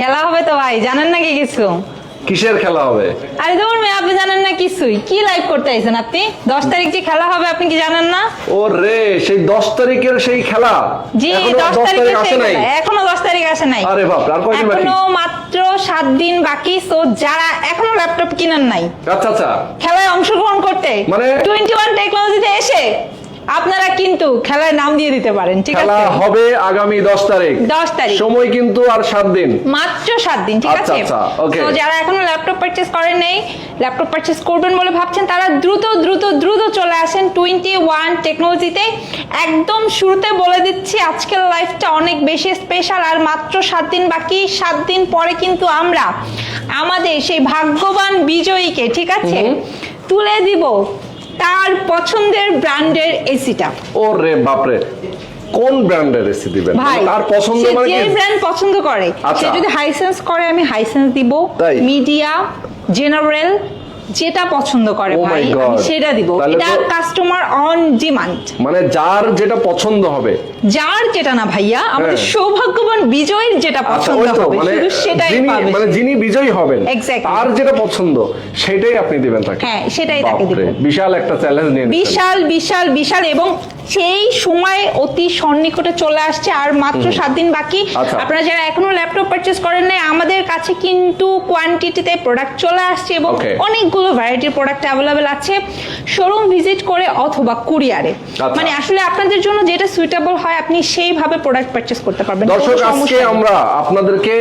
খেলা হবে তো ভাই জানেন নাকি কিছু? কিসের খেলা হবে? আরে ধর মেয়ে আপনি জানেন না কিছুই। কি লাইভ করতে আইছেন আপনি? দশ তারিখ যে খেলা হবে আপনি কি জানেন না? ও রে সেই দশ তারিখের সেই খেলা? জি এখনও দশ দশ তারিখে তারিখ আসে নাই? এখনও দশ তারিখ আসে নাই। আরে বাপ আর কয়দিন বাকি? এখনও মাত্র সাত দিন বাকি তো যারা এখনও ল্যাপটপ কিনেন নাই। আচ্ছা আচ্ছা। খেলায় অংশগ্রহণ করতে। মানে- টোয়েন্টি ওয়ান টেকনোলজিতে এসে আপনারা কিন্তু খেলায় নাম দিয়ে দিতে পারেন ঠিক খেলা আছে? হবে আগামী দশ তারিখ। 10 তারিখ। সময় কিন্তু আর সাত দিন। মাত্র সাত দিন ঠিক আচ্ছা, আছে? আচ্ছা, okay. তো যারা এখনও ল্যাপটপ পারচেস করেন নাই ল্যাপটপ পারচেস করবেন বলে ভাবছেন তারা দ্রুত দ্রুত দ্রুত চলে আসেন টোয়েন্টি ওয়ান টেকনোলজিতে একদম শুরুতে বলে দিচ্ছি আজকের লাইফটা অনেক বেশি স্পেশাল আর মাত্র সাত দিন বাকি। সাত দিন পরে কিন্তু আমরা আমাদের সেই ভাগ্যবান বিজয়ীকে ঠিক আছে? তুলে দিব। তার পছন্দের ব্র্যান্ডের এসিটা। ও রে বাপরে কোন ব্র্যান্ডের এসি দিবেন? ভাই তার পছন্দ মানে যে ব্র্যান্ড পছন্দ করে আচ্ছা। সে যদি হাইসেন্স করে আমি হাইসেন্স দিব। মিডিয়া জেনারেল যেটা পছন্দ করে Oh ভাই আমি সেটা দিব এটা কাস্টমার অন ডিমান্ড মানে যার যেটা পছন্দ হবে যার যেটা না ভাইয়া আমাদের হ্যাঁ। সৌভাগ্যবান বিজয়ের যেটা আচ্ছা পছন্দ হবে মানে শুধু সেটাই পাবে মানে যিনি বিজয়ী হবেন. তার যেটা পছন্দ সেটাই আপনি দিবেন তাকে হ্যাঁ, সেটাই তাকে বাপরে, দিব। বিশাল একটা চ্যালেঞ্জ নিয়ে বিশাল বিশাল বিশাল এবং সেই সময় অতি সন্নিকটে চলে আসছে আর মাত্র সাত দিন বাকি আচ্ছা। আপনারা যারা এখনও ল্যাপটপ পারচেস করেন নাই আমাদের কাছে কিন্তু কোয়ান্টিটিতে প্রোডাক্ট চলে আসছে এবং Okay. অনেকগুলো ভ্যারাইটির প্রোডাক্ট অ্যাভেলেবেল আছে শোরুম ভিজিট করে অথবা কুরিয়ারে আচ্ছা। মানে আসলে আপনাদের জন্য যেটা সুইটেবল হয় আপনি সেইভাবে প্রোডাক্ট পারচেস করতে পারবেন। দর্শক আজকে আমরা আপনাদেরকে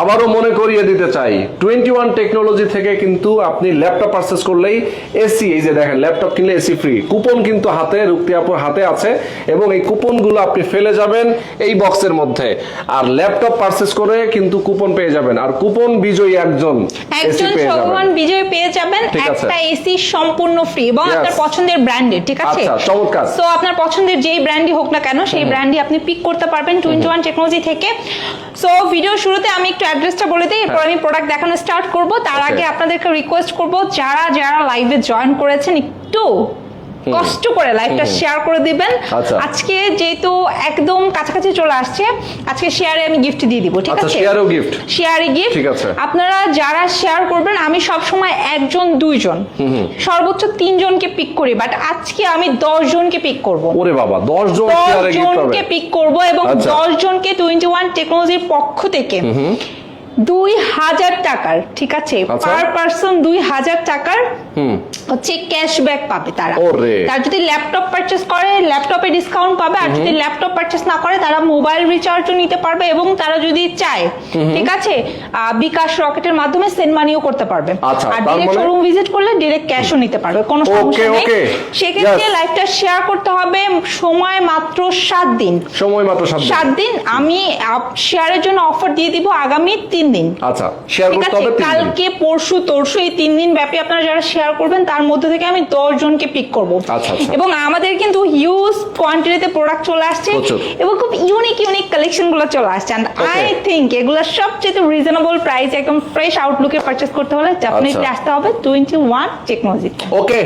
আবারও মনে করিয়ে দিতে চাই। টোয়েন্টি ওয়ান টেকনোলজি থেকে কিন্তু আপনি ল্যাপটপ পারচেস করলেই এসি এই যে দেখেন ল্যাপটপ কিনলে এসি ফ্রি কুপন কিন্তু হাতে রুক্তি আপুর হাতে আছে এবং এই কুপনগুলো আপনি ফেলে যাবেন এই বক্সের মধ্যে। আর ল্যাপটপ পারচেস করে কিন্তু কুপন পেয়ে যাবেন। আর কুপন বিজয়ী একজন একজন পেয়ে যাবেন। বিজয় পেয়ে যাবেন একটা এসি সম্পূর্ণ ফ্রি এবং আপনার পছন্দের ব্র্যান্ডের ঠিক আছে? আচ্ছা, চমৎকার। আপনার পছন্দের যেই ব্র্যান্ডই হোক না কেন সেই ব্র্যান্ডই আপনি পিক করতে পারবেন টোয়েন্টি ওয়ান টেকনোলজি থেকে। সো ভিডিও শুরুতে আমি একটু অ্যাড্রেসটা বলে দিই। এরপর আমি প্রোডাক্ট দেখানো স্টার্ট করব। তার হ্যাঁ। আগে আপনাদেরকে রিকোয়েস্ট করব যারা যারা লাইভে জয়েন করেছেন একটু কষ্ট করে লাইভটা শেয়ার করে দিবেন। আচ্ছা। আজকে যেহেতু একদম কাছাকাছি চলে আসছে আজকে শেয়ারে আমি গিফট দিয়ে দিব ঠিক আচ্ছা আছে? শেয়ারও গিফট শেয়ারে গিফট ঠিক আছে। আপনারা যারা শেয়ার করবেন আমি সব সময় একজন দুইজন। সর্বোচ্চ তিনজনকে পিক করি বাট আজকে আমি দশ জনকে পিক করব। ওরে বাবা দশ জন দশ শেয়ারে গিফট জনকে পিক করব এবং আচ্ছা। দশ জনকে টোয়েন্টি ওয়ান টেকনোলজির পক্ষ থেকে দুই হাজার টাকার ঠিক আছে? আচ্ছা। পার পার্সন দুই হাজার টাকার হচ্ছে ক্যাশব্যাক পাবে তারা। যদি ল্যাপটপ পারচেস করে ল্যাপটপে ডিসকাউন্ট পাবে আর যদি ল্যাপটপ পারচেস না করে তারা মোবাইল রিচার্জও নিতে পারবে এবং তারা যদি চায় ঠিক আছে? বিকাশ রকেটের মাধ্যমে সেন্ড মানিও করতে পারবে। আচ্ছা, আর ডিরেক্ট শোরুম ভিজিট করলে ডিরেক্ট ক্যাশও নিতে পারবে কোনো সমস্যা নেই। সেক্ষেত্রে. লাইভটা শেয়ার করতে হবে সময় মাত্র সাত দিন। সময় মাত্র সাত দিন। সাত দিন আমি শেয়ারের জন্য অফার দিয়ে দিব আগামী তিন দিন আচ্ছা শেয়ার করতে হবে কালকে পরশু তরশু এই তিন দিন ব্যাপী আপনারা যারা শেয়ার করবেন তার মধ্যে থেকে আমি দশ জনকে পিক করব। আচ্ছা, আচ্ছা। এবং আমাদের কিন্তু হিউজ কোয়ান্টিটিতে প্রোডাক্ট চলে আসছে এবং খুব ইউনিক ইউনিক কালেকশনগুলো চলে আসছে। আই থিঙ্ক এগুলো সবচেয়ে রিজনেবল প্রাইস একদম ফ্রেশ আউটলুকে পারচেস করতে হলে ডেফিনেটলি আচ্ছা। আসতে হবে টোয়েন্টি ওয়ান টেকনোলজি ওকে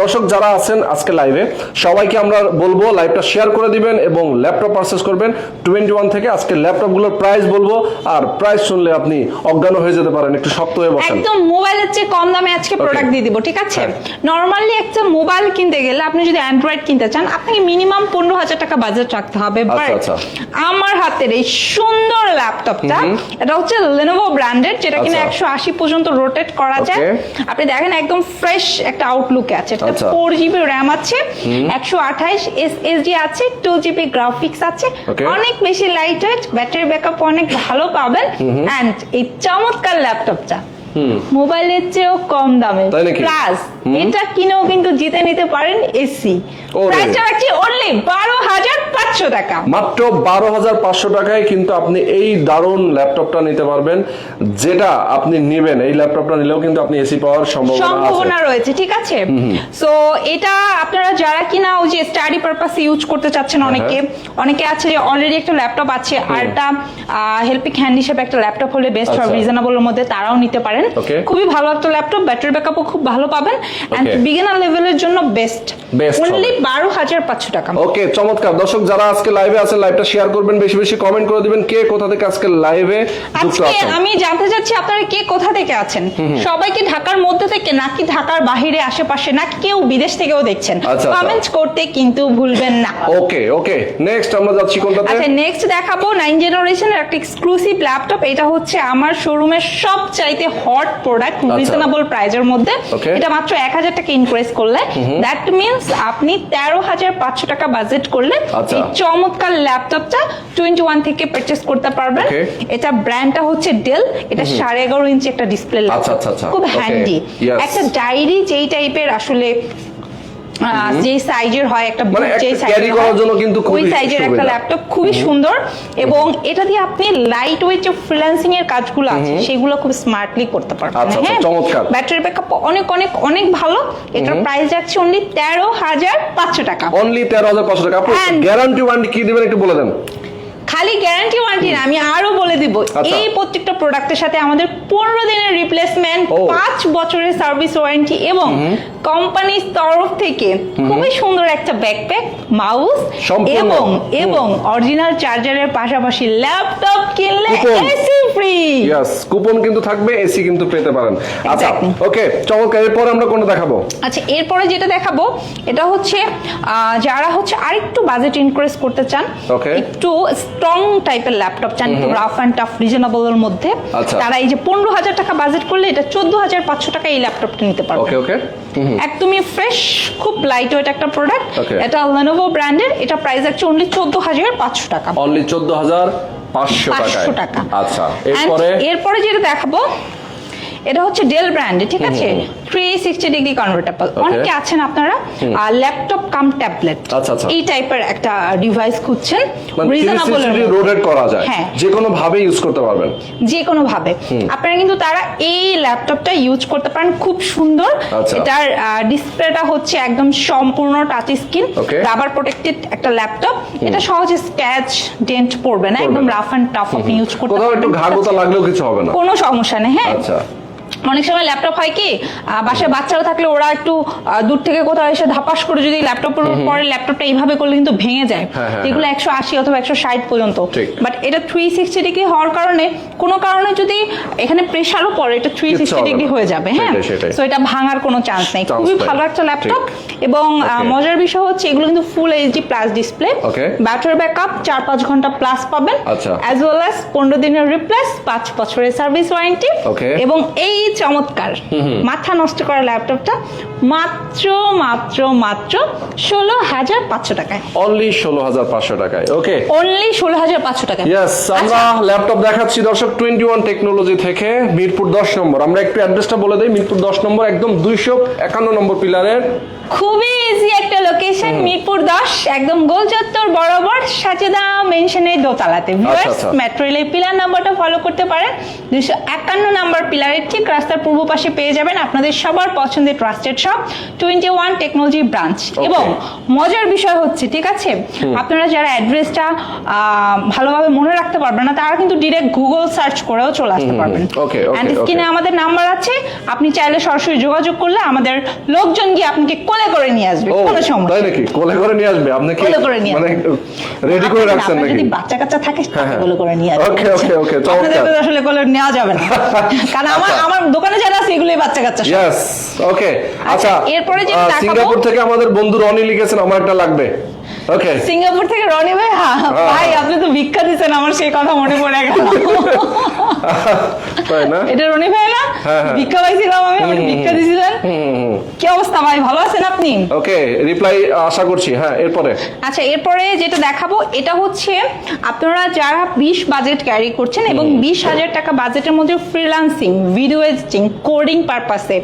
দর্শক যারা আছেন আজকে লাইভে সবাইকে আমরা বলব লাইভটা শেয়ার করে দিবেন এবং ল্যাপটপ পারচেস করবেন। টোয়েন্টি ওয়ান থেকে আজকে ল্যাপটপগুলোর প্রাইস বলব আর প্রাইস শুনলে আপনি অজ্ঞান হয়ে যেতে পারেন একটু শক্ত হয়ে বসেন। একদম মোবাইলের চেয়ে কম দামে আজকে প্রোডাক্ট দিয়ে দিব ঠিক আছে? হ্যাঁ। নর্মালি একটা মোবাইল কিনতে গেলে আপনি যদি অ্যান্ড্রয়েড কিনতে চান আপনাকে মিনিমাম পনেরো হাজার টাকা বাজেট রাখতে হবে। আচ্ছা, আচ্ছা। আমার হাতের এই সুন্দর ল্যাপটপটা এটা হচ্ছে লেনোভো ব্রান্ডেড যেটা কিনা আচ্ছা। একশো আশি পর্যন্ত রোটেট করা যায়। আপনি দেখেন একদম ফ্রেশ একটা আউটলুকে আছে। এটা। ফোর জিবি র্যাম আছে একশো আঠাইশ এসএসডি আছে টু জিবি গ্রাফিক্স আছে। অনেক বেশি লাইট ওয়েট ব্যাটারি ব্যাকআপ অনেক ভালো পাবেন। অ্যান্ড এই চমৎকার ল্যাপটপটা মোবাইলের চেয়েও কম দামে। প্লাস এটা কিনেও কিন্তু জিতে নিতে পারেন এসি। প্রাইসটা রাখছি অনলি বারো হাজার পাঁচশো টাকা। মাত্র বারো হাজার পাঁচশো টাকায় কিন্তু আপনি এই দারুণ ল্যাপটপটা নিতে পারবেন যেটা আপনি নেবেন। এই ল্যাপটপটা নিলেও কিন্তু আপনি এসি পাওয়ার সম্ভাবনা রয়েছে ঠিক আছে? সো এটা আপনারা যারা কিনা ওই যে স্টাডি পারপাস ইউজ করতে চাচ্ছেন হ্যাঁ, অনেকে অনেকে আছে যে অলরেডি একটা ল্যাপটপ আছে আর একটা হেল্পিং হ্যান্ড হিসেবে একটা ল্যাপটপ হলে বেস্ট হবে। রিজনেবলের মধ্যে তারাও নিতে পারেন। খুবই ভালো একটা ল্যাপটপ ব্যাটারি ব্যাকআপও খুব ভালো পাবেন। এন্ড. বিগিনার লেভেলের জন্য বেস্ট অনলি টাকা। ওকে চমৎকার। দর্শক যারা আজকে লাইভে আছেন লাইভটা শেয়ার করবেন বেশি বেশি কমেন্ট করে দিবেন কে কোথা থেকে আজকে লাইভে যুক্ত আছেন। আমি জানতে চাচ্ছি আপনারা কে কোথা থেকে আছেন? সবাই কি ঢাকার মধ্যে থেকে নাকি ঢাকার বাহিরে আশেপাশে নাকি কেউ বিদেশ থেকেও দেখছেন? আচ্ছা, আচ্ছা। করতে কিন্তু ভুলবেন না। ওকে ওকে নেক্সট আমরা যাচ্ছি কোনটাতে? আচ্ছা নেক্সট দেখাবো জেনারেশনের একটা এক্সক্লুসিভ ল্যাপটপ এটা হচ্ছে আমার শোরুমের সব চাইতে হট প্রোডাক্ট রিজনেবল প্রাইজের মধ্যে। এটা মাত্র এক হাজার টাকা ইনক্রিজ করলে দ্যাট মিনস আপনি তেরো হাজার পাঁচশো টাকা বাজেট করলে আচ্ছা। এই চমৎকার ল্যাপটপটা টোয়েন্টি ওয়ান থেকে পারচেস করতে পারবেন। এটা ব্র্যান্ডটা হচ্ছে ডেল এটা সাড়ে এগারো ইঞ্চি একটা ডিসপ্লে আচ্ছা, আচ্ছা। খুব হ্যান্ডি একটা ডায়েরি যেই টাইপের আসলে যেই সাইজের হয় একটা মানে যেই size-এর carry হয়, করার জন্য কিন্তু ওই খুবই সাইজের একটা ল্যাপটপ খুবই সুন্দর এবং এটা দিয়ে আপনি লাইট ওয়েট যে ফ্রিল্যান্সিং এর কাজগুলো আছে সেগুলো খুব স্মার্টলি করতে পারবেন। আচ্ছা, আচ্ছা, হ্যাঁ চমৎকার। ব্যাটারি ব্যাকআপ অনেক অনেক অনেক ভালো। এটার প্রাইস যাচ্ছে অনলি তেরো হাজার পাঁচশো টাকা। অনলি তেরো হাজার পাঁচশো টাকা। গ্যারান্টি ওয়ারেন্টি কি দিবেন একটু বলে দেন। খালি গ্যারান্টি ওয়ারেন্টি না আমি আরও বলে দিব। আচ্ছা। এই প্রত্যেকটা প্রোডাক্টের সাথে আমাদের পনেরো দিনের রিপ্লেসমেন্ট ও। পাঁচ বছরের সার্ভিস ওয়ারেন্টি এবং কোম্পানির তরফ থেকে খুবই সুন্দর একটা ব্যাকপ্যাক মাউস এবং এবং অরিজিনাল চার্জারের পাশাপাশি ল্যাপটপ কিনলে এসি ফ্রি ইয়াস কুপন কিন্তু থাকবে এসি কিন্তু পেতে পারেন। আচ্ছা ওকে চমৎকার এরপর আমরা কোনটা দেখাবো? আচ্ছা এরপরে যেটা দেখাবো এটা হচ্ছে যারা হচ্ছে আরেকটু বাজেট ইনক্রিজ করতে চান একটু স্ট্রং টাইপের ল্যাপটপ চান একটু রাফ অ্যান্ড টাফ রিজনেবল এর মধ্যে আচ্ছা। তারা এই যে পনেরো হাজার টাকা বাজেট করলে এটা চোদ্দ হাজার পাঁচশো টাকা এই ল্যাপটপটা নিতে পারবে। ওকে ওকে একদমই ফ্রেশ খুব লাইট ওয়েট একটা প্রোডাক্ট এটা Lenovo ব্র্যান্ডের এটা প্রাইস আছে অনলি চোদ্দ হাজার পাঁচশো টাকা। অনলি চোদ্দ হাজার পাঁচশো টাকা। আচ্ছা এরপরে? এরপরে যেটা দেখাবো এটা হচ্ছে ডেল ব্র্যান্ড ঠিক আছে? থ্রি সিক্সটি ডিগ্রি কনভার্টেবল অনেকে আছেন আপনারা ল্যাপটপ কাম ট্যাবলেট। এই টাইপের একটা ডিভাইস খুঁজছেন। মানে রিজনেবল রোটেট করা যায়। হ্যাঁ। যে কোনো ভাবে ইউজ করতে পারবেন। যে কোনো ভাবে আপনারা কিন্তু তারা এই ল্যাপটপটা ইউজ করতে পারেন খুব সুন্দর। আচ্ছা। এটার ডিসপ্লেটা হচ্ছে একদম সম্পূর্ণ টাচ স্ক্রিন রাবার প্রোটেক্টেড একটা ল্যাপটপ এটা সহজে স্ক্র্যাচ ডেন্ট পড়বে না একদম রাফ অ্যান্ড টাফ আপনি ইউজ করতে কোথাও একটু পারবেন। ঘা লাগলেও কিছু হবে না। কোনো সমস্যা নেই হ্যাঁ। আচ্ছা। অনেক সময় ল্যাপটপ হয় কি বাসায় বাচ্চারা থাকলে ওরা একটু দূর থেকে কোথাও এসে ধাপাস করে যদি ল্যাপটপের পরে ল্যাপটপটা এইভাবে করলে কিন্তু ভেঙে যায়। হ্যাঁ, হ্যাঁ, এগুলো একশো আশি অথবা একশো ষাট পর্যন্ত। বাট এটা থ্রি সিক্সটি ডিগ্রি হওয়ার কারণে কোনো কারণে যদি এখানে প্রেশারও পড়ে এটা থ্রি সিক্সটি ডিগ্রি হয়ে যাবে হ্যাঁ। তো এটা ভাঙার কোনো চান্স নেই। খুবই ভালো একটা ল্যাপটপ এবং মজার বিষয় হচ্ছে এগুলো কিন্তু full HD plus display. Battery backup চার পাঁচ ঘণ্টা প্লাস পাবেন। অ্যাজ ওয়েল অ্যাজ পনেরো দিনের রিপ্লেস পাঁচ বছরের সার্ভিস ওয়ারেন্টি এবং এই চমৎকার। মাথা নষ্ট করা ল্যাপটপটা মাত্র মাত্র মাত্র ষোলো হাজার পাঁচশো টাকায়। অনলি ষোলো হাজার পাঁচশো টাকায় ওকে অনলি ষোলো হাজার পাঁচশো টাকায়। ইয়েস আমরা ল্যাপটপ দেখাচ্ছি দর্শক টোয়েন্টি ওয়ান টেকনোলজি থেকে মিরপুর দশ নম্বর। আমরা একটু অ্যাড্রেসটা বলে দিই মিরপুর দশ নম্বর একদম দুইশো একান্ন নম্বর পিলারের খুবই ইজি একটা লোকেশন মিরপুর দশ একদম গোল চত্বর বরাবর সাজেদা মেনশনের দোতলাতে। ভিউয়ার্স। মেট্রো রেলের পিলার নাম্বারটা ফলো করতে পারেন। দুশো একান্ন নাম্বার পিলারের ঠিক রাস্তার পূর্ব পাশে পেয়ে যাবেন আপনাদের সবার পছন্দের trusted shop twenty one technology branch এবং মজার বিষয় হচ্ছে ঠিক আছে? আপনারা যারা অ্যাড্রেসটা ভালোভাবে মনে রাখতে পারবেন না তারা কিন্তু ডিরেক্ট গুগল সার্চ করেও চলে আসতে পারবেন। okay, স্ক্রিনে আমাদের নাম্বার আছে। আপনি চাইলে সরাসরি যোগাযোগ করলে আমাদের লোকজন গিয়ে আপনাকে কোলে করে নিয়ে আসবে কোনো সমস্যা তাই নাকি? কোলে করে নিয়ে আসবে? আপনি কি কোলে করে নিয়ে মানে রেডি করে রাখছেন নাকি? যদি বাচ্চা কাচ্চা থাকে হ্যাঁ, হ্যাঁ। কোলে করে নিয়ে আসবে। ওকে ওকে ওকে চমৎকার। আসলে কোলে নেওয়া যাবে না। কারণ আমার আচ্ছা। আমার দোকানে যারা আছে এগুলোই বাচ্চা কাচ্চা यस ওকে আচ্ছা এরপরে যে সিঙ্গাপুর থেকে আমাদের বন্ধু রনি লিখেছেন আমার একটা লাগবে। ওকে সিঙ্গাপুর থেকে রনি ভাই হ্যাঁ, ভাই আপনি তো ভিক্ষা দিচ্ছেন আমার সেই কথা মনে পড়ে গেল। তাই না? এটা রনি ভাই না? হ্যাঁ, হ্যাঁ। ভিক্ষা পাইছিলাম আমি আমাকে ভিক্ষা দিছিলেন। কি অবস্থা ভাই ভালো আছেন আপনি? ওকে রিপ্লাই আশা করছি হ্যাঁ এরপরে। আচ্ছা এরপরে যেটা দেখাবো এটা হচ্ছে আপনারা যারা বিশ বাজেট ক্যারি করছেন এবং বিশ হাজার টাকা বাজেটের মধ্যে ফ্রিল্যান্সিং ভিডিও এডিটিং কোডিং পারপাসে।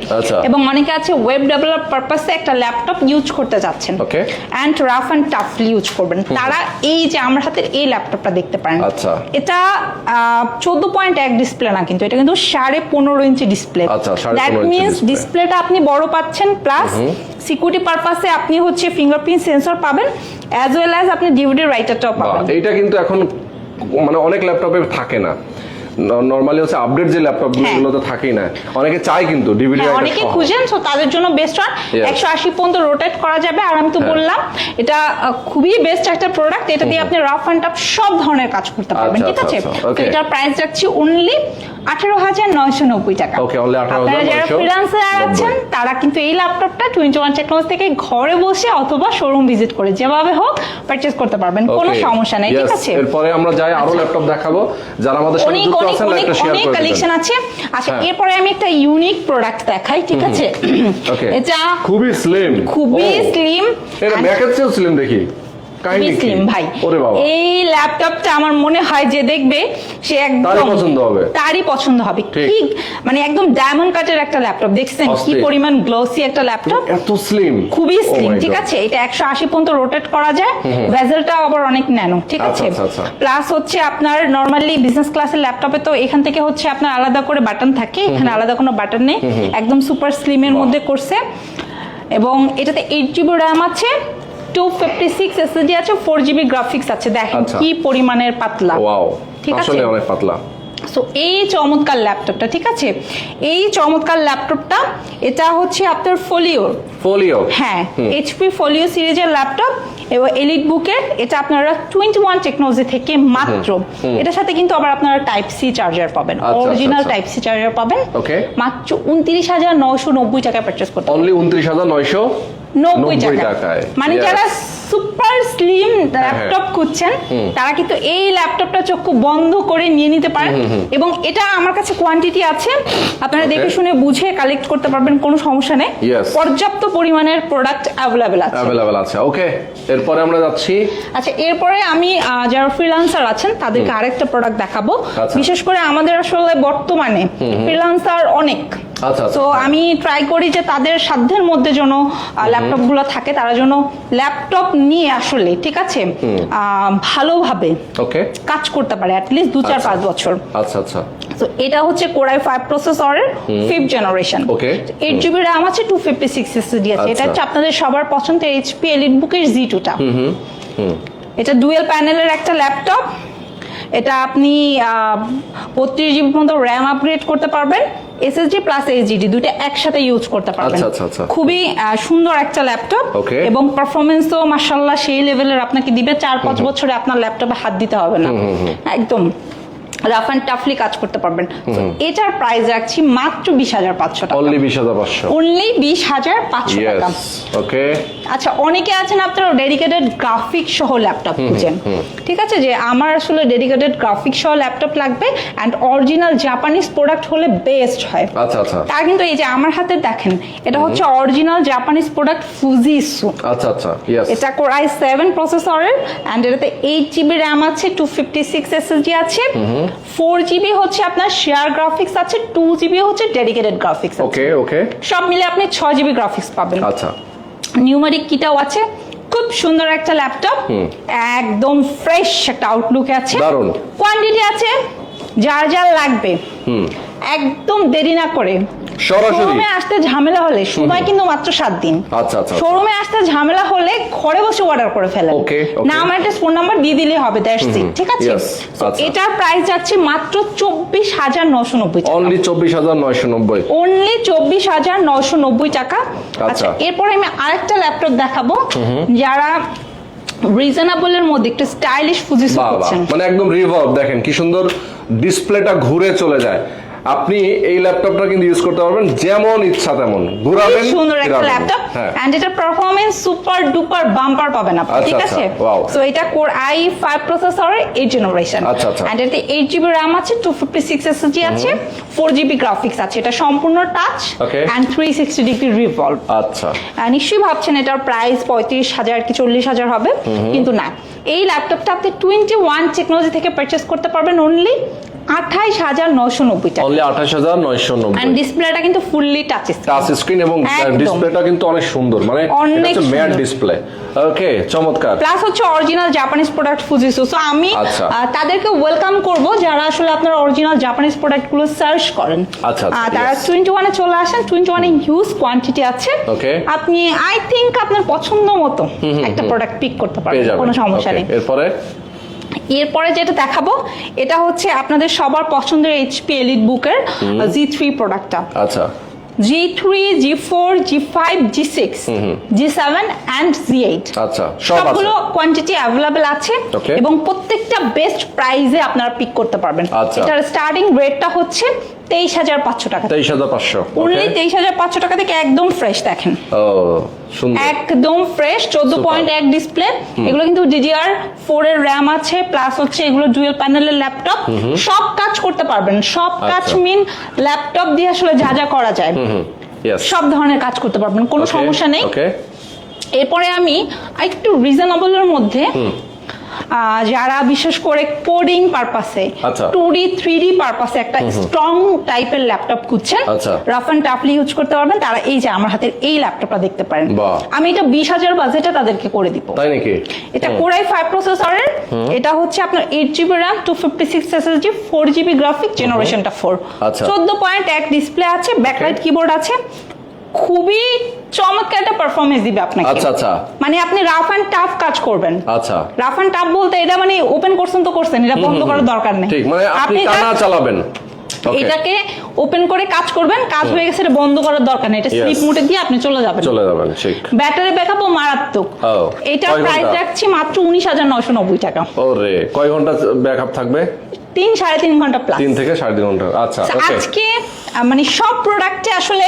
এবং অনেকে আছে ওয়েব ডেভেলপ পারপাসে একটা ল্যাপটপ ইউজ করতে যাচ্ছেন। Okay. And rough and toughly use করবেন। তারা এই যে আমার হাতের এই ল্যাপটপটা দেখতে পারেন। আচ্ছা। এটা চোদ্দ পয়েন্ট এক ডিসপ্লে না কিন্তু এটা কিন্তু সাড়ে পনেরো ইঞ্চি ডিসপ্লে আচ্ছা, দ্যাট 15 মিনস ডিসপ্লেটা আপনি বড় পাচ্ছেন প্লাস সিকিউরিটি পারপাসে আপনি হচ্ছে ফিঙ্গারপ্রিন্ট সেন্সর পাবেন অ্যাজ ওয়েল অ্যাজ আপনি ডিভিডি রাইটারটাও পাবেন। এটা কিন্তু এখন মানে অনেক ল্যাপটপে থাকে না। নরমালি হচ্ছে আপডেট যে হ্যাঁ। তো থাকেই না। অনেকে চায় কিন্তু ডিভিডি হ্যাঁ অনেকে খুঁজেন তো তাদের জন্য বেস্ট ওয়ান Yes. একশো আশি পর্যন্ত রোটেট করা যাবে আর আমি তো হ্যাঁ। বললাম এটা খুবই বেস্ট একটা প্রোডাক্ট এটা দিয়ে আপনি রাফ অ্যান্ড টাফ সব ধরনের কাজ করতে পারবেন আচ্ছা, ঠিক আছে? আচ্ছা, আচ্ছা, তো এটার প্রাইস রাখছি অনলি আঠারো হাজার নয়শো নব্বই টাকা। Okay, only 18,990 আপনারা যারা ফ্রিল্যান্সার আছেন তারা কিন্তু এই ল্যাপটপটা টোয়েন্টি ওয়ান টেকনোলজি থেকে ঘরে বসে অথবা শোরুম ভিজিট করে যেভাবে হোক পারচেস করতে পারবেন কোনো সমস্যা নেই ঠিক আছে? এরপরে আমরা যাই আরও ল্যাপটপ দেখাবো যারা আমাদের সাথে আছেন অনেক শেয়ার অনেক কালেকশন আছে। আচ্ছা হ্যাঁ। এরপরে আমি একটা ইউনিক প্রোডাক্ট দেখাই ঠিক আছে? ওকে এটা খুবই স্লিম খুবই স্লিম এটা ব্যাকের চেয়েও স্লিম দেখি। কাহিনী কি? স্লিম ভাই। এই ল্যাপটপটা আমার মনে হয় যে দেখবে সে একদম পছন্দ হবে। তারই পছন্দ হবে। ঠিক। মানে একদম ডায়মন্ড কাটের একটা ল্যাপটপ দেখছেন কি পরিমাণ গ্লোসি একটা ল্যাপটপ এত স্লিম খুবই স্লিম ঠিক আছে? এটা একশো আশি পর্যন্ত রোটেট করা যায়। ভেজেলটা আবার অনেক ন্যানো ঠিক আচ্ছা, আছে? আচ্ছা, আচ্ছা। প্লাস হচ্ছে আপনার নর্মালি বিজনেস ক্লাসের ল্যাপটপে তো এখান থেকে হচ্ছে আপনার আলাদা করে বাটন থাকে। এখানে আলাদা কোনো বাটন নেই। একদম সুপার স্লিমের মধ্যে করছে। এবং এটাতে এইট জিবি র্যাম আছে। টু ফিফটি সিক্স এসএসডি আছে ফোর জিবি গ্রাফিক্স আছে। দেখেন আচ্ছা। কি পরিমাণের পাতলা। ঠিক আছে? অনেক পাতলা। সো এই চমৎকার ল্যাপটপটা ঠিক আছে? এই চমৎকার ল্যাপটপটা এটা হচ্ছে আপনার ফোলিওর ফোলিও হ্যাঁ এইচপি ফোলিও সিরিজের ল্যাপটপ এবং এলিট বুকের এটা আপনারা টোয়েন্টি ওয়ান টেকনোলজি থেকে মাত্র। এটার সাথে কিন্তু আবার আপনারা টাইপ সি চার্জার পাবেন অরিজিনাল। টাইপ সি চার্জার পাবেন। মাত্র উনত্রিশ হাজার নশো নব্বই টাকায় পারচেস করতে। অনলি উনত্রিশ হাজার নয়শো নব্বই টাকা টাকায় মানে Yes. যারা সুপার স্লিম হ্যাঁ। ল্যাপটপ খুঁজছেন তারা কিন্তু এই ল্যাপটপটা চক্ষু বন্ধ করে নিয়ে নিতে পারেন। এবং এটা আমার কাছে কোয়ান্টিটি আছে আপনারা দেখে শুনে বুঝে কালেক্ট করতে পারবেন কোনো সমস্যা নেই। পর্যাপ্ত পরিমাণের প্রোডাক্ট অ্যাভেলেবেল আছে। অ্যাভেলেবেল আছে ওকে এরপরে আমরা যাচ্ছি। আচ্ছা এরপরে আমি যারা ফ্রিল্যান্সার আছেন তাদেরকে আরেকটা প্রোডাক্ট দেখাবো। আচ্ছা। বিশেষ করে আমাদের আসলে বর্তমানে ফ্রিল্যান্সার অনেক। আচ্ছা, আচ্ছা। তো আমি ট্রাই করি যে তাদের সাধ্যের মধ্যে যেন ল্যাপটপগুলো থাকে তারা যেন ল্যাপটপ নিয়ে আসলে ঠিক আছে? ভালোভাবে ওকে। কাজ করতে পারে অ্যাটলিস্ট দু চার আচ্ছা। পাঁচ বছর। আচ্ছা আচ্ছা। তো এটা হচ্ছে কোরাই ফাইভ প্রসেসরের fifth generation okay. Eight GB RAM আছে টু ফিফটি সিক্স এসএসডি আছে। এটা আচ্ছা। হচ্ছে আপনাদের সবার পছন্দের এইচপি এলিট বুকের জি টুটা এটা ডুয়েল প্যানেলের একটা ল্যাপটপ এটা আপনি বত্রিশ জিবি পর্যন্ত র্যাম আপগ্রেড করতে পারবেন এসএসডি প্লাস এইচডিডি দুইটা একসাথে ইউজ করতে পারবেন। আচ্ছা, আচ্ছা, আচ্ছা। খুবই সুন্দর একটা ল্যাপটপ. এবং পারফরমেন্সও মাসাল্লাহ সেই লেভেলের আপনাকে দিবে। চার পাঁচ বছরে আপনার ল্যাপটপে হাত দিতে হবে না। একদম। রাফ অ্যান্ড টাফলি কাজ করতে পারবেন। এটার প্রাইস রাখছি মাত্র বিশ হাজার পাঁচশো টাকা। অনলি বিশ হাজার পাঁচশো। অনলি বিশ হাজার পাঁচশো টাকা। ওকে আচ্ছা অনেকে আছেন আপনারা ডেডিকেটেড গ্রাফিক সহ ল্যাপটপ খুঁজেন। ঠিক আছে? যে আমার আসলে ডেডিকেটেড গ্রাফিক সহ ল্যাপটপ লাগবে অ্যান্ড অরিজিনাল জাপানিজ প্রোডাক্ট হলে বেস্ট হয়। আচ্ছা আচ্ছা। তা কিন্তু এই যে আমার হাতে দেখেন এটা হচ্ছে অরিজিনাল জাপানিজ প্রোডাক্ট ফুজিসু আচ্ছা আচ্ছা এটা কোরাই সেভেন প্রসেসরের অ্যান্ড এটাতে এইট জিবি র্যাম আছে টু ফিফটি সিক্স এসএসডি আছে। ফোর জিবি হচ্ছে আপনার শেয়ার গ্রাফিক্স আছে টু জিবি হচ্ছে ডেডিকেটেড গ্রাফিক্স আছে। ওকে ওকে সব মিলে আপনি ছয় জিবি গ্রাফিক্স পাবেন। আচ্ছা। নিউমারিক কিটাও আছে। খুব সুন্দর একটা ল্যাপটপ একদম ফ্রেশ একটা আউটলুক আছে। কোয়ান্টিটি আছে যার যার লাগবে। একদম দেরি না করে। সরাসরি? শোরুমে আসতে ঝামেলা হলে সময় কিন্তু মাত্র সাত দিন। আচ্ছা, আচ্ছা। শোরুমে আসতে ঝামেলা হলে ঘরে বসে অর্ডার করে ফেলেন. নাম অ্যাড্রেস ফোন নাম্বার দিয়ে দিলে হবে দ্যাটস ইট ঠিক আছে? আচ্ছা। এটার প্রাইস যাচ্ছে মাত্র চব্বিশ হাজার নশো নব্বই টাকা। অনলি চব্বিশ হাজার নয়শো নব্বই। অনলি চব্বিশ হাজার নশো নব্বই টাকা। আচ্ছা। আচ্ছা। এরপরে আমি আরেকটা ল্যাপটপ দেখাবো। যারা রিজনেবলের মধ্যে একটু স্টাইলিশ ফুজিসু করছেন। মানে একদম রিভলভ দেখেন কি সুন্দর ডিসপ্লেটা ঘুরে চলে যায়। আপনি এই ল্যাপটপটা কিন্তু ইউজ করতে পারবেন যেমন ইচ্ছা তেমন। ঘুরাবেন সুন্দর একটা ল্যাপটপ এন্ড এটার পারফরমেন্স সুপার ডুপার বাম্পার পাবেন আপনি আচ্ছা, ঠিক আচ্ছা, আছে? সো এটা কোর আই ফাইভ প্রসেসরের এইট জেনারেশন আচ্ছা, আচ্ছা। এন্ড এতে এইট জিবি র্যাম আছে টু ফিফটি সিক্স এসএসডি আছে ফোর জিবি গ্রাফিক্স আছে। এটা সম্পূর্ণ touch. And three sixty degree revolve আচ্ছা। আহ, নিশ্চয়ই ভাবছেন এটার প্রাইস পঁয়ত্রিশ হাজার কি চল্লিশ হাজার হবে কিন্তু না। এই ল্যাপটপটা আপনি টোয়েন্টি ওয়ান টেকনোলজি থেকে পারচেস করতে পারবেন অনলি আঠাইশ হাজার নশো নব্বই টাকা। অনলি আঠাশ হাজার নয়শো নব্বই। অ্যান্ড ডিসপ্লেটা কিন্তু ফুললি টাচ টাচ স্ক্রিন এবং ডিসপ্লেটা কিন্তু অনেক সুন্দর। মানে অনেক ম্যাট ডিসপ্লে ওকে চমৎকার। প্লাস হচ্ছে original Japanese product Fujitsu so আমি আচ্ছা। তাদেরকে ওয়েলকাম করব যারা আসলে আপনার অরিজিনাল জাপানিজ প্রোডাক্টগুলো সার্চ করেন। আচ্ছা, আচ্ছা, তারা. টোয়েন্টি ওয়ানে চলে আসেন। টোয়েন্টি ওয়ানে হিউজ কোয়ান্টিটি আছে. আপনি আই থিঙ্ক আপনার পছন্দ মতো একটা প্রোডাক্ট পিক করতে পারবেন। কোনো সমস্যা নেই। এরপরে? এরপরে যেটা দেখাবো এটা হচ্ছে আপনাদের সবার পছন্দের এইচপি এলিট বুকের জি থ্রি প্রোডাক্টটা আচ্ছা। G three G four G five G six G seven and G eight আচ্ছা সবগুলো কোয়ান্টিটি অ্যাভেলেবেল আছে. এবং প্রত্যেকটা বেস্ট প্রাইসে আপনারা পিক করতে পারবেন। আচ্ছা। এটার স্টার্টিং রেটটা হচ্ছে তেইশ হাজার পাঁচশো টাকা তেইশ হাজার পাঁচশো অনলি তেইশ হাজার পাঁচশো টাকা থেকে একদম ফ্রেশ দেখেন। ও একদম ফ্রেশ চোদ্দ পয়েন্ট এক ডিসপ্লে এগুলো কিন্তু ডিডিআর ফোর এর র্যাম আছে প্লাস হচ্ছে এগুলো ডুয়েল প্যানেলের ল্যাপটপ সব কাজ করতে পারবেন। সব কাজ আচ্ছা। মিন ল্যাপটপ দিয়ে আসলে যা যা করা যায়। সব ধরনের কাজ করতে পারবেন কোনো সমস্যা নেই। এরপরে আমি একটু রিজনেবলের মধ্যে যারা বিশেষ করে কোডিং পারপাসে। টু ডি থ্রি ডি পারপাসে একটা স্ট্রং টাইপের ল্যাপটপ খুঁজছেন। রাফ অ্যান্ড টাফলি ইউজ করতে পারবেন তারা এই যে আমার হাতের এই ল্যাপটপটা দেখতে পারেন। আমি এটা বিশ হাজার বাজেটে তাদেরকে করে দিব। তাই নাকি? এটা কোরাই ফাইভ প্রসেসরের এটা হচ্ছে আপনার eight GB RAM two fifty six SSD four GB graphic জেনারেশনটা four. চোদ্দ পয়েন্ট এক ডিসপ্লে আছে ব্যাকলাইট কিবোর্ড আছে খুবই চমৎকার একটা পারফরমেন্স দিবে আপনাকে। আচ্ছা আচ্ছা। মানে আপনি রাফ অ্যান্ড টাফ কাজ করবেন। আচ্ছা। রাফ অ্যান্ড টাফ বলতে এটা মানে ওপেন করছেন তো করছেন এটা বন্ধ করার দরকার নেই। ঠিক মানে আপনি এটা- টানা চালাবেন। এটাকে ওপেন করে কাজ করবেন কাজ হয়ে গেছে এটা বন্ধ করার দরকার নেই। এটা. স্লিপ মোডে দিয়ে আপনি চলে যাবেন। চলে যাবেন ঠিক। ব্যাটারি ব্যাকআপও মারাত্মক। কয় প্রাইস রাখছি মাত্র উনিশ হাজার নয়শো নব্বই টাকা। ওরে কয় ঘণ্টা ব্যাকআপ থাকবে? তিন সাড়ে তিন ঘণ্টা প্লাস তিন থেকে সাড়ে তিন ঘণ্টা আচ্ছা আজকে মানে সব প্রোডাক্টে আসলে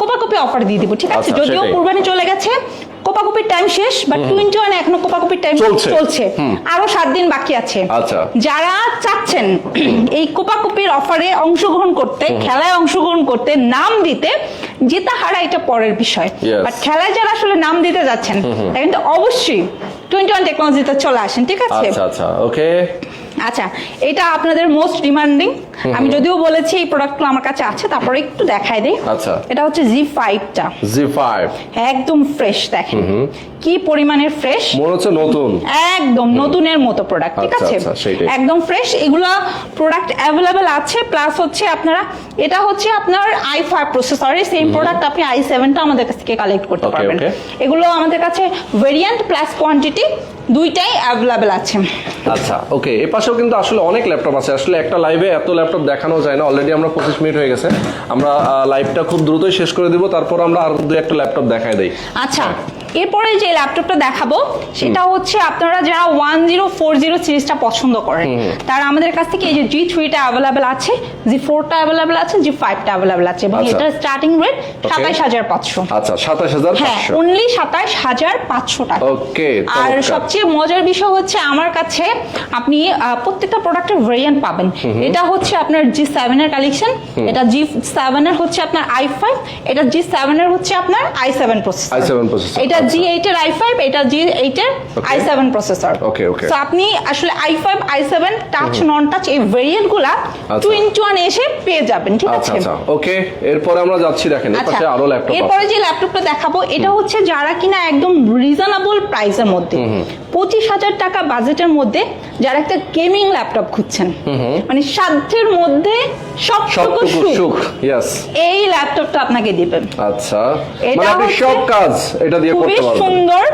কোপাকপি অফার দিয়ে দিব ঠিক আছে? আচ্ছা, যদিও কুরবানি চলে গেছে কোপাকপির টাইম শেষ বাট টোয়েন্টি ওয়ান এখনও কোপাকপির টাইম চলছে। আরও সাত দিন বাকি আছে। আচ্ছা। যারা চাচ্ছেন এই কোপাকপির অফারে অংশগ্রহণ করতে খেলায় অংশগ্রহণ করতে নাম দিতে জেতা হারা এটা পরের বিষয়. বাট খেলায় যারা আসলে নাম দিতে যাচ্ছেন তারা কিন্তু অবশ্যই টোয়েন্টি ওয়ান টেকনোলজিতে চলে আসেন ঠিক আছে? আচ্ছা আচ্ছা ওকে আচ্ছা এটা আপনাদের মোস্ট ডিমান্ডিং আমি যদিও বলেছি এই প্রোডাক্টগুলো আমার কাছে আছে তারপরে একটু দেখাই দিই। আচ্ছা। এটা হচ্ছে জি ফাইভটা জি ফাইভ একদম ফ্রেশ দেখেন। কি পরিমাণের ফ্রেশ মনে হচ্ছে নতুন। একদম নতুনের মতো প্রোডাক্ট ঠিক আচ্ছা, আছে? আচ্ছা, একদম ফ্রেশ এগুলো প্রোডাক্ট অ্যাভেলেবেল আছে প্লাস হচ্ছে আপনারা এটা হচ্ছে আপনার আই ফাইভ প্রসেসরের সেম প্রোডাক্ট আপনি আই সেভেনটা আমাদের কাছ থেকে কালেক্ট করতে পারবেন। এগুলো আমাদের কাছে ভেরিয়েন্ট প্লাস কোয়ান্টিটি দুইটাই অ্যাভেলেবেল আছে। আচ্ছা ওকে এ পাশেও কিন্তু আসলে অনেক ল্যাপটপ আছে। আসলে একটা লাইভে এত ল্যাপটপ দেখানো যায় না। অলরেডি আমরা পঁচিশ মিনিট হয়ে গেছে। আমরা লাইভটা খুব দ্রুতই শেষ করে দিব। তারপর আমরা আর দু একটা ল্যাপটপ দেখাই দিই। আচ্ছা এরপরে যে ল্যাপটপটা দেখাবো সেটা হচ্ছে আপনারা যারা ওয়ান জিরো ফোর জিরো সিরিজটা পছন্দ করেন তারা আমাদের কাছ থেকে এই যে জি থ্রিটা অ্যাভেলেবেল আছে জি ফোরটা অ্যাভেলেবেল আছে জি ফাইভটা অ্যাভেলেবেল আছে এবং আচ্ছা। এটার স্টার্টিং রেট সাতাইশ হাজার পাঁচশো। আচ্ছা সাতাশ হাজার হ্যাঁ অনলি হাজার পাঁচশো টাকা। ওকে আর সবচেয়ে মজার বিষয় হচ্ছে আমার কাছে আপনি প্রত্যেকটা প্রোডাক্টের ভেরিয়েন্ট পাবেন। এটা হচ্ছে আপনার জি সেভেন এর কালেকশন এটা জি সেভেন এর হচ্ছে আপনার আই ফাইভ এটা জি সেভেন এর হচ্ছে আপনার I seven processor i7 processor, এটা আচ্ছা। জি এইট এর আই ফাইভ এটা জি এইট এর Okay. I seven processor Okay, okay. তো আপনি আসলে I five I seven touch non touch এই ভেরিয়েন্টগুলা আচ্ছা। টুয়েন্টি ওয়ান এসে পেয়ে যাবেন ঠিক আচ্ছা আছে? আচ্ছা। ওকে এরপরে আমরা যাচ্ছি দেখেন এর পাশে আরও ল্যাপটপ আচ্ছা, এরপরে যে ল্যাপটপটা দেখাবো এটা হচ্ছে যারা কিনা একদম রিজনেবল প্রাইসের মধ্যে। পঁচিশ হাজার টাকা বাজেটের মধ্যে যারা একটা গেমিং ল্যাপটপ খুঁজছেন। মানে সাধ্যের মধ্যে সবটুকু সুখ। এই ল্যাপটপটা আপনাকে দিবেন। আচ্ছা। এটা মানে আপনি সব কাজ এটা দিয়ে খুবই সুন্দর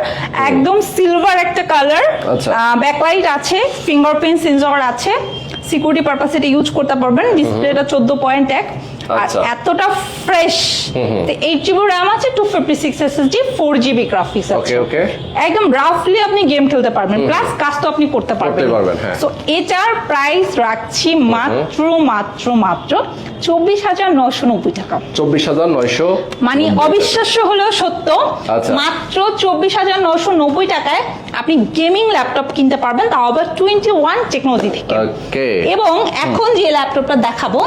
একদম সিলভার একটা কালার আচ্ছা। ব্যাকলাইট আছে ফিঙ্গারপ্রিন্ট সেন্সর আছে। সিকিউরিটি পারপাস এটা ইউজ করতে পারবেন ডিসপ্লেটা চোদ্দ পয়েন্ট এক। আর আচ্ছা। এতটা ফ্রেশ এইট জিবি র্যাম আছে two fifty six SSD four GB graphics আছে. একদম রাফলি আপনি গেম খেলতে পারবেন প্লাস কাজ তো আপনি করতে পারবেন পারবেন, হ্যাঁ। এটার প্রাইস রাখছি মাত্র মাত্র মাত্র চব্বিশ হাজার নশো নব্বই টাকা। চব্বিশ হাজার নয়শো মানে অবিশ্বাস্য হলেও সত্য আচ্ছা। মাত্র চব্বিশ হাজার নশো নব্বই টাকায় আপনি গেমিং ল্যাপটপ কিনতে পারবেন তাও আবার টোয়েন্টি ওয়ান টেকনোলজি থেকে। ওকে এবং এখন যে ল্যাপটপটা দেখাবো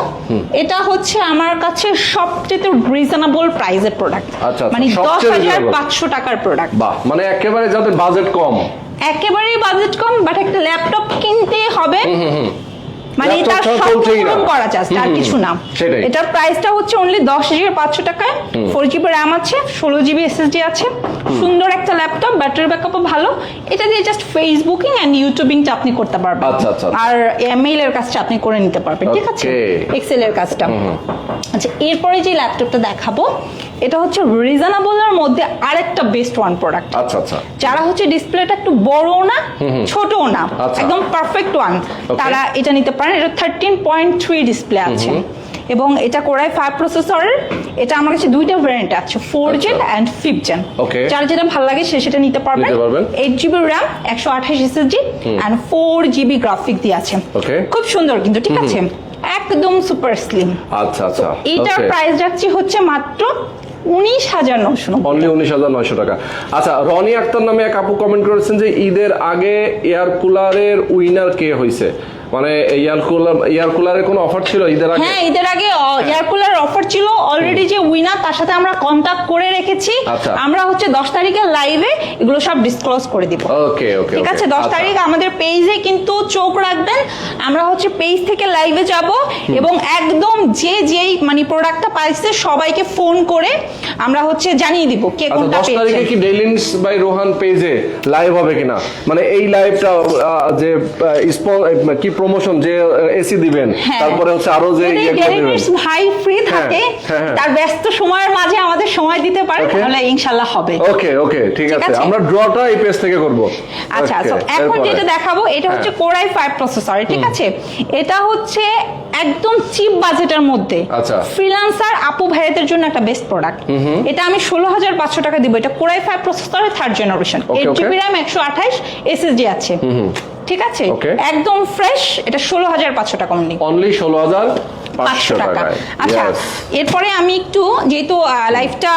এটা হচ্ছে আমার কাছে সবচেয়ে রিজনেবল প্রাইসের প্রোডাক্ট মানে দশ হাজার পাঁচশো টাকার প্রোডাক্ট বাহ মানে একেবারে যাদের বাজেট কম। একেবারেই বাজেট কম বাট একটা ল্যাপটপ কিনতে হবে। মানে Laptop তার ছাড়া সব চলছেই না। পূরণ করা যায় তার কিছু না। এটার প্রাইসটা হচ্ছে অনলি দশ হাজার পাঁচশো টাকায়। ফোর জিবি র্যাম আছে ষোলো জিবি এসএসডি আছে। সুন্দর একটা ল্যাপটপ ব্যাটারি ব্যাকআপও ভালো। এটা দিয়ে জাস্ট ফেসবুকিং অ্যান্ড ইউটিউবিংটা আপনি করতে পারবেন। আচ্ছা, আচ্ছা, আচ্ছা। আর ইমেইল এর কাজটা আপনি করে নিতে পারবেন ঠিক আছে? এক্সেল এর কাজটা। আচ্ছা এরপরে যে ল্যাপটপটা দেখাবো এটা হচ্ছে রিজনেবলের মধ্যে আরেকটা বেস্ট ওয়ান প্রোডাক্ট আচ্ছা আচ্ছা। যারা হচ্ছে ডিসপ্লেটা একটু বড়ও না ছোটও না আচ্ছা। একদম পারফেক্ট ওয়ান তারা এটা নিতে পারেন এটা থার্টিন পয়েন্ট থ্রি ডিসপ্লে আছে। এবং এটা কোরাই ফাইভ প্রসেসরের এটা আমার কাছে দুইটা ভ্যারিয়েন্ট আছে four gen. And fifth gen. যার যেটা ভালো লাগে সে সেটা নিতে পারবেন। এইট জিবি র্যাম একশো আঠাশ SSD and four GB graphic দিয়ে আছে. খুব সুন্দর কিন্তু ঠিক আছে? একদম সুপার স্লিম আচ্ছা আচ্ছা। এইটার প্রাইস যাচ্ছে হচ্ছে মাত্র উনিশ হাজার নশো অনলি উনিশ হাজার নয়শো টাকা। আচ্ছা রনি আক্তার নামে এক আপু কমেন্ট করেছেন যে ঈদের আগে এয়ার কুলারের উইনার কে হয়েছে মানে এয়ার কুলার এয়ার কুলারের কোনো অফার ছিল ঈদের আগে? হ্যাঁ ঈদের আগে এয়ার কুলার অফার ছিল। অলরেডি যে উইনার তার সাথে আমরা কন্টাক্ট করে রেখেছি। আচ্ছা। আমরা হচ্ছে দশ তারিখে লাইভে এগুলো সব ডিসক্লোজ করে দিব। ওকে ওকে ঠিক আছে? দশ তারিখ আমাদের পেজে কিন্তু চোখ রাখবেন। আমরা হচ্ছে পেজ থেকে লাইভে যাব এবং একদম যে যেই মানে প্রোডাক্টটা পাইছে সবাইকে ফোন করে আমরা হচ্ছে জানিয়ে দিব কে আচ্ছা কোনটা দশ তারিখে কি ডেলিনস বাই রোহান পেজে লাইভ হবে কিনা? মানে এই লাইভটা যে কি প্রমোশন যে এসি দিবেন হ্যাঁ। তারপরে হচ্ছে আরও যে ডেলিভারিস ভাই ফ্রি থাকে হ্যাঁ, হ্যাঁ। তার ব্যস্ত সময়ের মাঝে আমাদের সময় দিতে পারে তাহলে ইনশাল্লাহ হবে। ওকে ওকে ঠিক আছে? আমরা ড্রটা এই পেজ থেকে করব। আচ্ছা Okay, এখন যেটা দেখাবো এটা হচ্ছে হ্যাঁ। কোরাই ফাইভ প্রসেসর ঠিক আছে? এটা হচ্ছে একদম চিপ বাজেটের মধ্যে। আচ্ছা। ফ্রিল্যান্সার আপু ভাইয়াদের জন্য একটা বেস্ট প্রোডাক্ট এটা আমি ষোলো হাজার পাঁচশো টাকা দিব। এটা কোরাই ফাইভ প্রসেসরের third generation eight. GB RAM একশো আঠাশ এসএসডি আছে। ঠিক আছে? একদম ফ্রেশ এটা ষোলো হাজার পাঁচশো টাকা অনলি অনলি ষোলো হাজার পাঁচশো টাকা। আচ্ছা এরপরে আমি একটু যেহেতু লাইফটা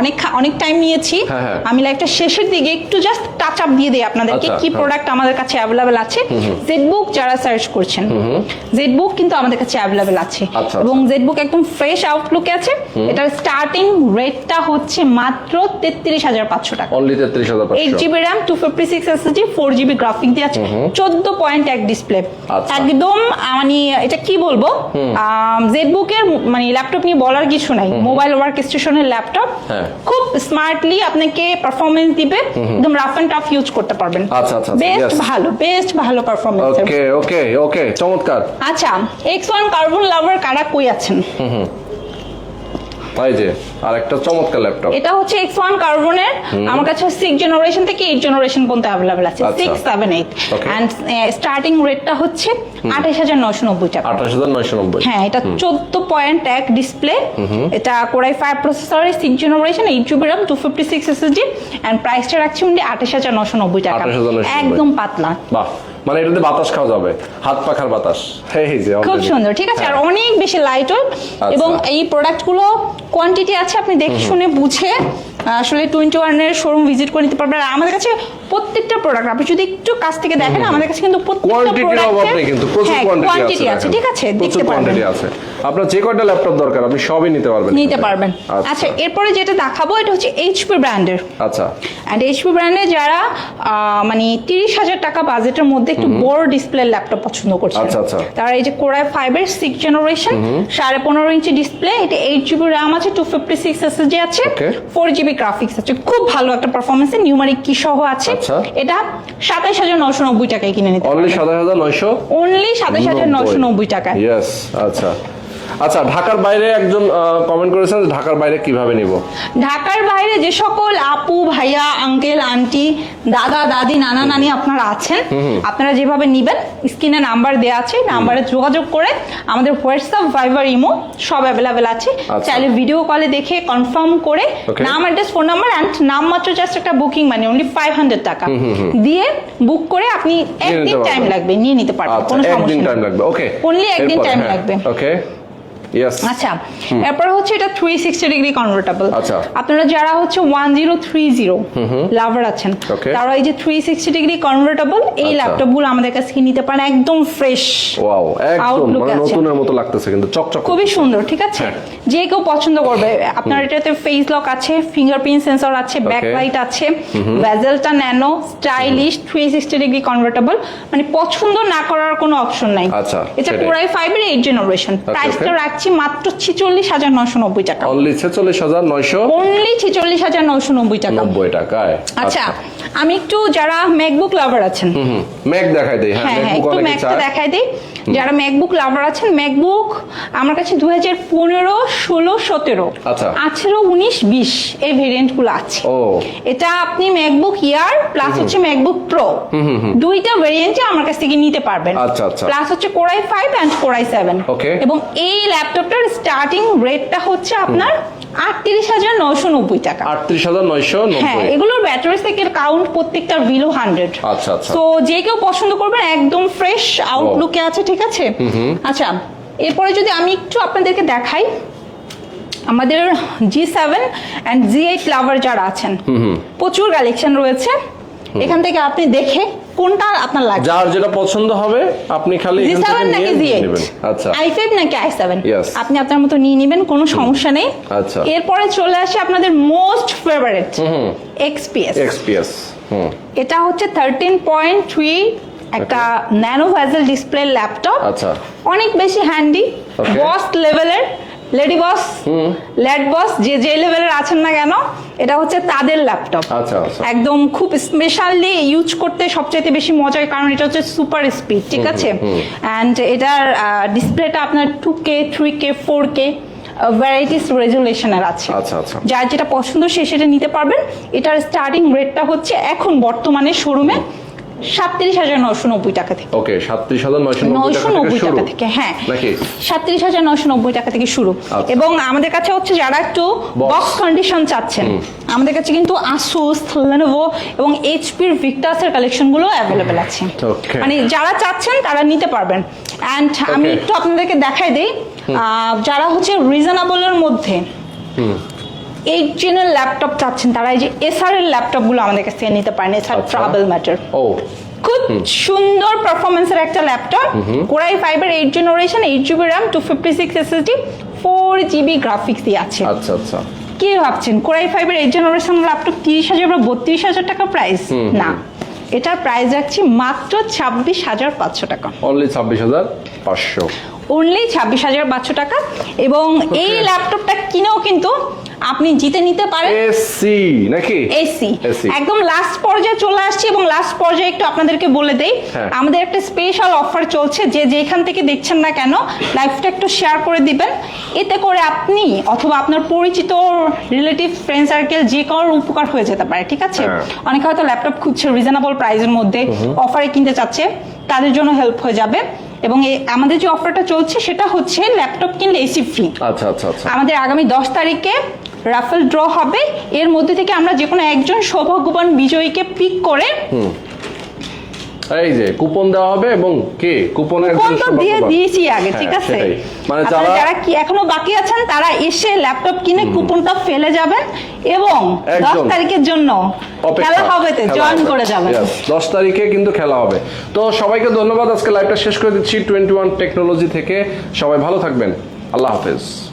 অনেক অনেক টাইম নিয়েছি হ্যাঁ, হ্যাঁ। আমি লাইফটা শেষের দিকে একটু জাস্ট টাচ আপ দিয়ে দিই আপনাদেরকে আচ্ছা, কি হ্যাঁ। প্রোডাক্ট আমাদের কাছে অ্যাভেলেবেল আছে। জেডবুক যারা সার্চ করছেন জেডবুক কিন্তু আমাদের কাছে অ্যাভেলেবেল আছে। আচ্ছা, এবং জেডবুক একদম ফ্রেশ আউটলুকে আছে। এটার স্টার্টিং রেটটা হচ্ছে মাত্র তেত্রিশ হাজার পাঁচশো টাকা। অনলি তেত্রিশ হাজার eight GB RAM two fifty six SSD four GB graphic দিয়ে আছে। চোদ্দ পয়েন্ট এক ডিসপ্লে আচ্ছা। একদম মানে এটা কি বলব? জেডবুকের মানে ল্যাপটপ নিয়ে বলার কিছু নাই। মোবাইল ওয়ার্ক স্টেশনের ল্যাপটপ। খুব স্মার্টলি আপনাকে পারফরমেন্স দিবে একদম রাফ এন্ড টাফ ইউজ করতে পারবেন। আচ্ছা, আচ্ছা, আচ্ছা, বেস্ট ভালো বেস্ট ভালো পারফরমেন্স ওকে ওকে ওকে চমৎকার। আচ্ছা এক্স ওয়ান কার্বন লাভার কারা কই আছেন? এই যে আর একটা চমৎকার ল্যাপটপ এটা হচ্ছে এক্স ওয়ান কার্বনের আমার কাছে সিক্স জেনারেশন থেকে এইট জেনারেশন পর্যন্ত অ্যাভেলেবল আছে। আচ্ছা। Six seven eight Okay. And starting রেটটা হচ্ছে আঠাশ হাজার নশো নব্বই টাকা। আঠাশ হাজার নয়শো নব্বই। হ্যাঁ এটা চোদ্দ পয়েন্ট এক ডিসপ্লে এটা কোরাই ফাইভ প্রসেসরের six generation eight GB RAM two fifty six SSD and প্রাইসটা রাখছি উনি আঠাশ হাজার নশো নব্বই টাকা। একদম পাতলা। বাহ। মানে এটাতে বাতাস খাওয়া যাবে। হাত পাখার বাতাস। এই যে খুব সুন্দর ঠিক আছে? আর হ্যাঁ। অনেক বেশি লাইট আচ্ছা। এবং এই প্রোডাক্টগুলো কোয়ান্টিটি আছে আপনি দেখে শুনে বুঝে আসলে টোয়েন্টি ওয়ানের শোরুম ভিজিট করে নিতে পারবেন। আর আমাদের কাছে প্রত্যেকটা প্রোডাক্ট আপনি যদি একটু কাছ থেকে দেখেন আমাদের কাছে কিন্তু প্রত্যেকটা প্রোডাক্টে কিন্তু প্রচুর হ্যাঁ কোয়ান্টিটি আছে ঠিক আছে দেখতে পারবেন। আছে। আপনার যে কয়টা ল্যাপটপ দরকার আপনি সবই নিতে পারবেন নিতে পারবেন। আচ্ছা। এরপরে যেটা দেখাবো এটা হচ্ছে এইচপি ব্র্যান্ডের আচ্ছা। অ্যান্ড এইচপি ব্র্যান্ডে যারা মানে তিরিশ হাজার টাকা বাজেটের মধ্যে একটু বড় ডিসপ্লে ল্যাপটপ পছন্দ করছে। আচ্ছা, আচ্ছা। তারা এই যে কোরাই ফাইভের সিক্স জেনারেশন সাড়ে পনেরো ইঞ্চি ডিসপ্লে এটা এইট জিবি র্যাম আছে টু ফিফটি সিক্স এসএসডি আছে Okay. ফোর জিবি গ্রাফিক্স আছে খুব ভালো একটা পারফরমেন্স নিউমারিক কি সহ আছে। আচ্ছা। এটা সাতাইশ হাজার নশো নব্বই টাকায় কিনে নিতে অনলি সাতাশ হাজার নয়শো অনলি সাতাইশ হাজার নশো নব্বই টাকায়। আচ্ছা। আচ্ছা ঢাকার বাইরে একজন কমেন্ট করেছেন ঢাকার বাইরে কীভাবে নিব? ঢাকার বাইরে যে সকল আপু ভাইয়া আঙ্কেল আন্টি দাদা দাদি নানা নানি আপনারা আছেন আপনারা যেভাবে নিবেন স্ক্রিনে নাম্বার দেওয়া আছে নাম্বারে যোগাযোগ করে আমাদের হোয়াটসঅ্যাপ ভাইবার ইমো সব অ্যাভেলেবেল আছে। আচ্ছা। চাইলে ভিডিও কলে দেখে কনফার্ম করে নাম অ্যাড্রেস ফোন নাম্বার অ্যান্ড নাম মাত্র জাস্ট একটা বুকিং মানে অনলি ফাইভ হান্ড্রেড টাকা। দিয়ে বুক করে আপনি একদিন টাইম লাগবে নিয়ে নিতে পারবেন আচ্ছা কোনো একদিন সমস্যা টাইম লাগবে ওকে Only একদিন time লাগবে। ওকে আচ্ছা এরপর হচ্ছে এটা থ্রি সিক্সটি ডিগ্রি কনভার্টেবল আচ্ছা। আপনারা যারা হচ্ছে one zero three zero lover আছেন তারা এই যে থ্রি সিক্সটি ডিগ্রি কনভার্টেবল এই আচ্ছা। ল্যাপটপগুলো আমাদের কাছে নিতে পারেন একদম ফ্রেশ ওয়াও একদম মানে নতুনের মতো লাগতেছে কিন্তু চকচক খুবই সুন্দর ঠিক আছে? হ্যাঁ। যে কেউ পছন্দ করবে আপনার এটাতে ফেস লক আছে ফিঙ্গারপ্রিন্ট সেন্সর আছে ব্যাক লাইট আছে ভেজেলটা nano stylish three sixty degree convertible মানে পছন্দ না করার কোনো অপশন নাই। আচ্ছা, এটা। কোরাই ফাইভের এইট জেনারেশন প্রাইসটা. রাখছি মাত্র ছিচল্লিশ হাজার নয়শো নব্বই টাকা। অনলি ছেচল্লিশ হাজার নয়শো অনলি ছিচল্লিশ হাজার নয়শো নব্বই টাকা। নব্বই টাকায় আচ্ছা। আমি একটু যারা ম্যাকবুক লাভার আছেন ম্যাক দেখাই দিই হ্যাঁ হ্যাঁ হ্যাঁ একটু ম্যাকটা দেখাই দিই। যারা ম্যাকবুক লাভার আছেন ম্যাকবুক আমার কাছে দু হাজার পনেরো ষোলো সতেরো আচ্ছা। আঠেরো উনিশ বিশ এই ভেরিয়েন্টগুলো আছে এটা আপনি ম্যাকবুক ইয়ার প্লাস হচ্ছে ম্যাকবুক প্রো দুইটা ভেরিয়েন্টে আমার কাছ থেকে নিতে পারবেন। আচ্ছা, আচ্ছা। প্লাস হচ্ছে core i five and core i seven. এবং এই ল্যাপটপটার স্টার্টিং রেটটা হচ্ছে আপনার আটত্রিশ হাজার নশো নব্বই টাকা। আটত্রিশ হাজার নয়শো হ্যাঁ এগুলোর ব্যাটারি সাইকেল কাউন্ট প্রত্যেকটা বিলো হান্ড্রেড আচ্ছা, আচ্ছা। তো যে কেউ পছন্দ করবেন একদম ফ্রেশ আউটলুকে আছে ঠিক আছে? আচ্ছা এরপরে যদি আমি একটু আপনাদেরকে দেখাই আমাদের G seven and G eight lover যারা আছেন প্রচুর কালেকশন রয়েছে। এখান থেকে আপনি দেখে কোনটা আপনার লাগবে? যার যেটা পছন্দ হবে আপনি খালি সেভেন নাকি জি আচ্ছা। আই ফাইভ নাকি আই সেভেন? আপনি আপনার মতো নিয়ে নেবেন কোনো সমস্যা নেই। আচ্ছা। এরপরে চলে আসে আপনাদের মোস্ট ফেভারিট এক্সপিএস এক্সপিএস হুম। এটা হচ্ছে থার্টিন পয়েন্ট থ্রি একটা ন্যানো ভেজেল ডিসপ্লে ল্যাপটপ আচ্ছা। অনেক বেশি হ্যান্ডি. বস লেভেলের লেডি বস লেড বস যে যে লেভেলের আছেন না কেন এটা হচ্ছে তাদের ল্যাপটপ আচ্ছা আচ্ছা। একদম খুব স্পেশালি ইউজ করতে সবচাইতে বেশি মজার কারণ এটা হচ্ছে সুপার স্পিড ঠিক আছে? অ্যান্ড এটার ডিসপ্লেটা আপনার two K three K four K varieties রেজুলেশনের আছে। আচ্ছা। যার যেটা পছন্দ সে সেটা নিতে পারবেন। এটার স্টার্টিং রেটটা হচ্ছে এখন বর্তমানে শোরুমে সাতত্রিশ হাজার নশো নব্বই টাকা থেকে। ওকে সাতত্রিশ হাজার নয়শো নব্বই টাকা থেকে হ্যাঁ। সাতত্রিশ হাজার নয়শো নব্বই টাকা থেকে শুরু। আচ্ছা। এবং আমাদের কাছে হচ্ছে যারা একটু বক্স কন্ডিশন চাচ্ছেন আমাদের কাছে কিন্তু আসুস লেনোভো এবং এইচপির ভিক্টাসের কালেকশনগুলো অ্যাভেলেবেল আছে। মানে যারা চাচ্ছেন তারা নিতে পারবেন। অ্যান্ড আমি একটু আপনাদেরকে দেখাই দিই আহ, যারা হচ্ছে রিজনেবলের মধ্যে এইট জেনের ল্যাপটপ চাচ্ছেন তারা এই যে এসআর এর ল্যাপটপগুলো আমাদের কাছ থেকে নিতে পারেন এসআর। ট্রাভেল ম্যাটার ও। খুব সুন্দর পারফরমেন্সের একটা ল্যাপটপ কোরাই ফাইভের eight generation eight GB RAM two fifty six SSD four GB graphics দিয়ে আছে। আচ্ছা আচ্ছা। কি ভাবছেন? কোরাই ফাইভের এইট জেনারেশন ল্যাপটপ তিরিশ হাজার বা বত্রিশ হাজার টাকা প্রাইস না। এটার প্রাইস রাখছি মাত্র ছাব্বিশ হাজার পাঁচশো টাকা। অনলি ছাব্বিশ হাজার পাঁচশো। অনলি ছাব্বিশ হাজার পাঁচশো টাকা। এবং এই ল্যাপটপটা কিনেও কিন্তু আপনি জিতে নিতে পারেন। এসি নাকি? এসি একদম লাস্ট পর্যায়ে চলে আসছি এবং লাস্ট পর্যায়ে একটু আপনাদেরকে বলে দেই। হ্যাঁ। আমাদের একটা স্পেশাল অফার চলছে যে যেখান থেকে দেখছেন না কেন লাইভটা একটু শেয়ার করে দিবেন। এতে করে আপনি অথবা আপনার পরিচিত রিলেটিভ ফ্রেন্ড সার্কেল যে কারোর উপকার হয়ে যেতে পারে ঠিক আছে? হ্যাঁ। অনেকে হয়তো ল্যাপটপ খুঁজছে রিজনেবল প্রাইসের মধ্যে অফারে কিনতে চাচ্ছে তাদের জন্য হেল্প হয়ে যাবে। এবং আমাদের যে অফারটা চলছে সেটা হচ্ছে ল্যাপটপ কিনলে এসি ফ্রি আচ্ছা আচ্ছা আচ্ছা। আমাদের আগামী দশ তারিখে রাফেল ড্র হবে। এর মধ্যে থেকে আমরা যে কোনো একজন সৌভাগ্যবান বিজয়ীকে পিক করে এই যে কুপন দেওয়া হবে এবং কে? কুপনের ফোন তো দিয়ে দিয়েছি আগে ঠিক হ্যাঁ, আছে? মানে যারা- যারা কি এখনও বাকি আছেন তারা এসে ল্যাপটপ কিনে কুপনটা ফেলে যাবেন এবং দশ একদম। তারিখের জন্য খেলা হবে তো জয়েন করে যাবেন। দশ তারিখে কিন্তু খেলা হবে। তো সবাইকে ধন্যবাদ আজকে লাইভটা শেষ করে দিচ্ছি টোয়েন্টি ওয়ান টেকনোলজি থেকে। সবাই ভালো থাকবেন। আল্লাহ হাফেজ।